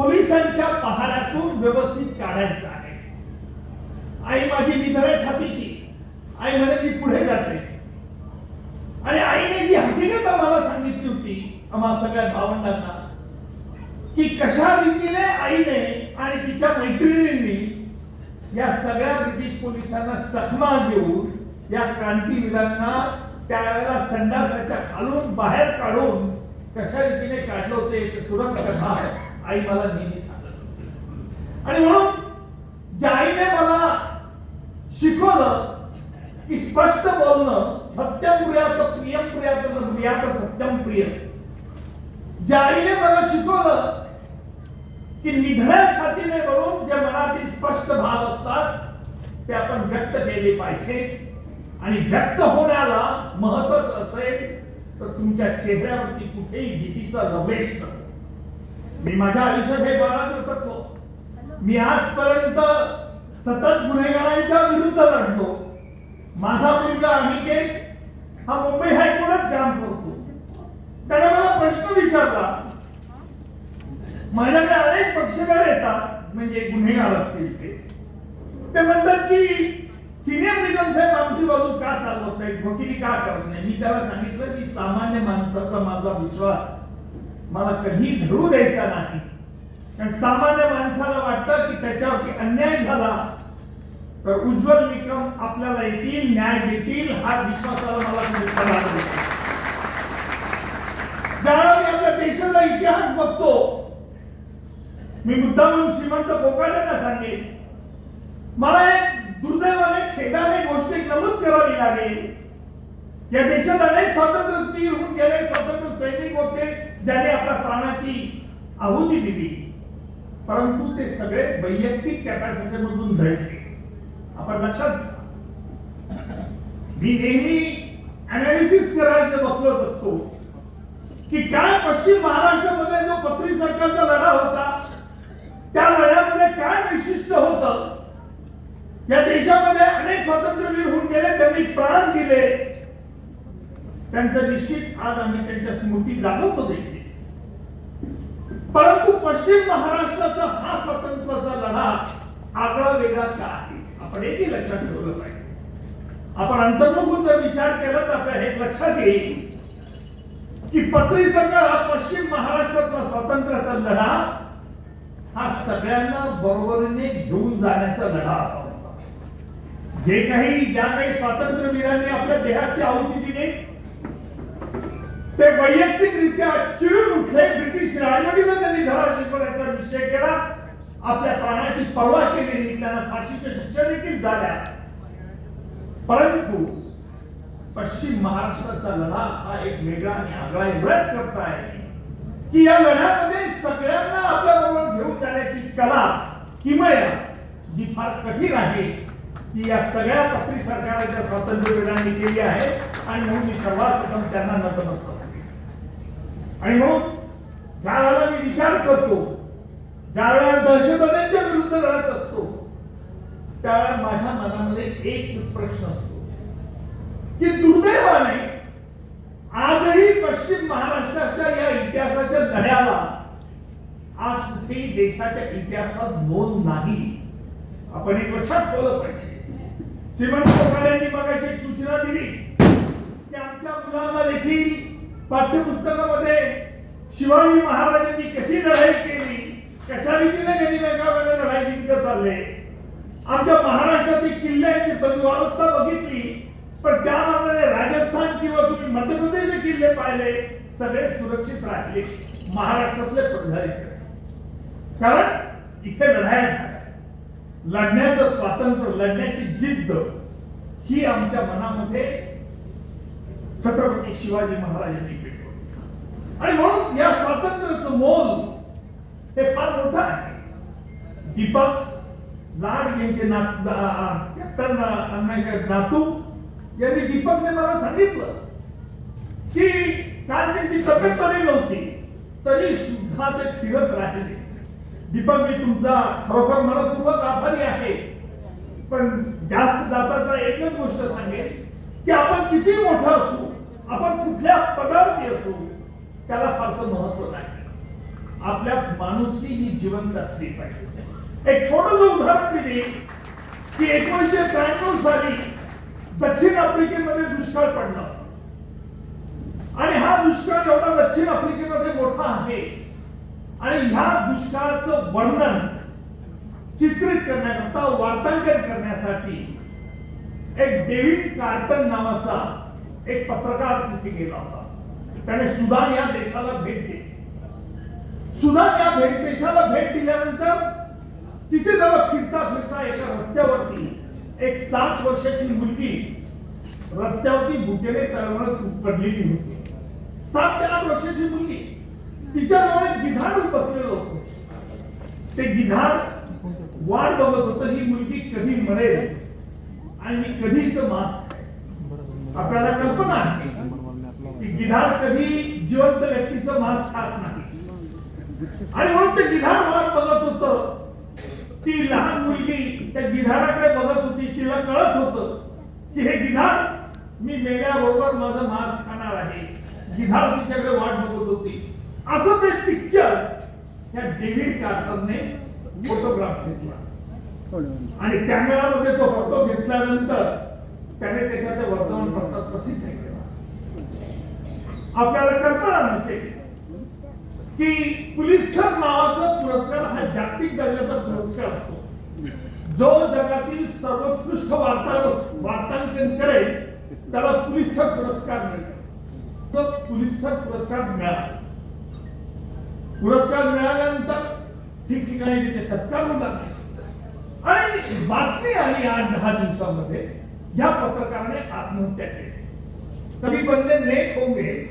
पोलिसांच्या पहाऱ्यातून व्यवस्थित काढायचं आहे. आई माझी निधड्या छातीची. आई म्हणे मी पुढे जाते. आणि आईने जी हकीकत आम्हाला सांगितली होती आम्हा सगळ्या भावंडांना की कशा रीतीने आईने आणि तिच्या मैत्रिणींनी या सगळ्या ब्रिटिश पोलिसांना चकमा देऊन या क्रांतीवीरांना त्यावेळेला संडासाच्या खालून बाहेर काढून कशा रीतीने काढलं होते याची सुरत कथा आई मला नेहमी सांगत असते. आणि म्हणून ज्या आईने मला शिकवलं की स्पष्ट बोलणं सत्यम प्रियात प्रियम प्रियात प्रियात सत्यम प्रिय ज्या आईने मला शिकवलं की निधड्या छातीने बोलून जे मनातील स्पष्ट भाव असतात ते आपण व्यक्त केले पाहिजे. आणि व्यक्त होण्याला महत्वच असेल तर तुमच्या चेहऱ्यावरती कुठेही भीतीचा लवेश नको मी माझ्या आयुष्यात हे बाळगत होतो मी आजपर्यंत सतत गुन्हेगारांच्या विरुद्ध लढतो. माझा मुलगा अनिकेत हा मुंबई हायकोर्टात काम करतो. त्याने मला प्रश्न विचारला. माझ्याकडे अनेक पक्षकार येतात म्हणजे गुन्हेगार असतील ते. ते म्हणतात की सिनियर निगम साहेब आमची बाजू का चालवत नाही वकिली का करत नाही मी त्याला सांगितलं की सामान्य माणसाचा माझा विश्वास मला कधी ढळू द्यायचा नाही. कारण सामान्य माणसाला वाटतं की त्याच्यावरती अन्याय झाला. तर उज्ज्वल निकम आपल्याला येतील न्याय देतील हा विश्वासाला मला ज्यावेळी आपल्या देशाचा इतिहास बघतो मी मुद्दामून श्रीमंत बोकाड्यांना सांगेन मला एक दुर्दैवाने खेदाने गोष्ट नमूद करावी लागेल. या देशात अनेक स्वातंत्र्य होऊन गेले स्वातंत्र्य सैनिक होते. ज्याने आपल्या प्राणाची आहुती दिली परंतु ते सगळे वैयक्तिक कॅपॅसिटीमधून घडले आपण लक्षात मी नेहमी अनालिसिस करायचं बघत असतो की काय पश्चिम महाराष्ट्रामध्ये जो पत्री सरकारचा लढा होता त्या लढ्यामध्ये काय वैशिष्ट्य होत? या देशामध्ये अनेक स्वातंत्र्यवीर होऊन गेले त्यांनी प्राण दिले. त्यांचं निश्चित आज आम्ही त्यांच्या स्मृती जागवतो देखील. परंतु पश्चिम महाराष्ट्राचा हा स्वातंत्र्याचा लढा आगळा वेगळा का आहे? आपण एकही लक्षात ठेवलं पाहिजे. आपण अंतर्मुखून जर विचार केला तर आपल्या हे लक्षात येईल की पत्री सरकार हा पश्चिम महाराष्ट्राचा स्वातंत्र्याचा लढा हा सगळ्यांना बरोबरीने घेऊन जाण्याचा लढा असा होता जे काही ज्या काही स्वातंत्र्यवीरांनी आपल्या देहाची आहुती दिली ते वैयक्तिकरित्या चिडून उठले. ब्रिटिश राजवटीला त्यांनी धडा शिकवण्याचा विषय केला. आपल्या प्राणाची पर्वा केलेली. त्यांना फाशीच्या शिक्षा देखील झाल्या. परंतु पश्चिम महाराष्ट्राचा लढा हा एक वेगळा आणि आगळा एवढाच करता आहे की या लढ्यामध्ये सगळ्यांना आपल्या बरोबर घेऊन जाण्याची कला किमया जी फार कठीण आहे. ती या सगळ्या आपली सरकाराच्या स्वातंत्र्यवीरांनी केली आहे. आणि म्हणून मी सर्वात प्रथम त्यांना नतमस्तक आणि म्हणून ज्या वेळेला मी विचार करतो. ज्या वेळेला दहशतवाद्यांच्या विरुद्ध लढत असतो. त्यावेळेला माझ्या मनामध्ये एक प्रश्न असतो. की दुर्दैवाने आजही पश्चिम महाराष्ट्राच्या या इतिहासाच्या लढ्याला आज कुठेही देशाच्या इतिहासात नोंद नाही. आपण एक लक्षात ठेवलं पाहिजे. श्रीमंत यांनी मगाशी सूचना दिली की आमच्या मुलांना देखील पाठ्यपुस्तकामध्ये शिवाजी महाराजांनी कशी लढाई केली कशा रीतीने त्यांनी वेगळ्या लढाई जिंकत आले आमच्या महाराष्ट्रातील किल्ल्यांची बंधुअवस्था बघितली पण त्या मानाने राजस्थान किंवा तुम्ही मध्य प्रदेशचे किल्ले पाहिले सगळे सुरक्षित राहिले महाराष्ट्रातले पडधारे कारण इथे लढाया लढण्याचं स्वातंत्र्य लढण्याची जिद्द ही आमच्या मनामध्ये छत्रपती शिवाजी महाराजांनी आणि म्हणून या स्वातंत्र्याचं मोल हे फार मोठं आहे. दीपक लाड यांचे नातू यांनी दीपकने मला सांगितलं की काल त्यांची तब्येत बरी नव्हती तरी सुद्धा ते फिरत राहिले. दीपक मी तुमचा खरोखर मनपूर्वक आभारी आहे. पण जास्त जाताचा एकच गोष्ट सांगेल की आपण किती मोठा असू आपण कुठल्या पदावरती असू त्याला फारसं महत्त्व नाही. आपल्यात माणुसकी ही जिवंत असली पाहिजे. एक छोटस उदाहरण दिली की एकोणीसशे त्र्याण्णव साली दक्षिण आफ्रिकेमध्ये दुष्काळ पडला. आणि हा दुष्काळ एवढा दक्षिण आफ्रिकेमध्ये मोठा आहे. आणि ह्या दुष्काळाचं वर्णन चित्रित करण्याकरता वार्तांकन करण्यासाठी एक डेव्हिड कार्टन नावाचा एक पत्रकार तिथे गेला होता. त्याने सुदान या देशाला भेट दिली. सुदान या भेट देशाला भेट दिल्यानंतर तिथे जरा फिरता फिरता एका रस्त्यावरती एक सात वर्षाची मुलगी रस्त्यावरती भुकेने तळमळत पडलेली होती. सात ते आठ वर्षाची मुलगी. तिच्याजवळ एक गिधाड बसलेलं होतं. ते गिधाड वाट बघत होतं ही मुलगी कधी मरेल? आणि मी कधीच मास्क आपल्याला कल्पना आहे. गिधाड कधी जिवंत व्यक्तीचं मांस खात नाही. आणि म्हणून ते गिधाड वाट बघत होतं. ती लहान मुलगी त्या गिधाडाकडे बघत होती तिला कळत होत की हे गिधाड मी मेल्याबरोबर माझं मांस खाणार आहे. गिधाड तिच्याकडे वाट बघत होती. असं ते पिक्चर त्या डेव्हिड कार्टरने फोटोग्राफ घेतला. आणि कॅमेरामध्ये तो फोटो घेतल्यानंतर त्याने त्याच्या त्या वर्तमानपत्रात प्रसिद्ध केला. आपल्याला कल्पना नसेल. की पुलिस्कर नावाचा पुरस्कार हा जागतिक दर्जाचा पुरस्कार असतो. जो जगातील सर्वोत्कृष्ट वार्ता वार्तांकन करेल त्याला पुलिस्कर पुरस्कार मिळतो. तो पुरस्कार मिळाला. पुरस्कार मिळाल्यानंतर ठिकठिकाणी त्याचे सत्कार होतात आणि बातमी आली आठ दहा दिवसामध्ये या पत्रकाराने आत्महत्या केली. कधी बंदे नेक होंगे. तो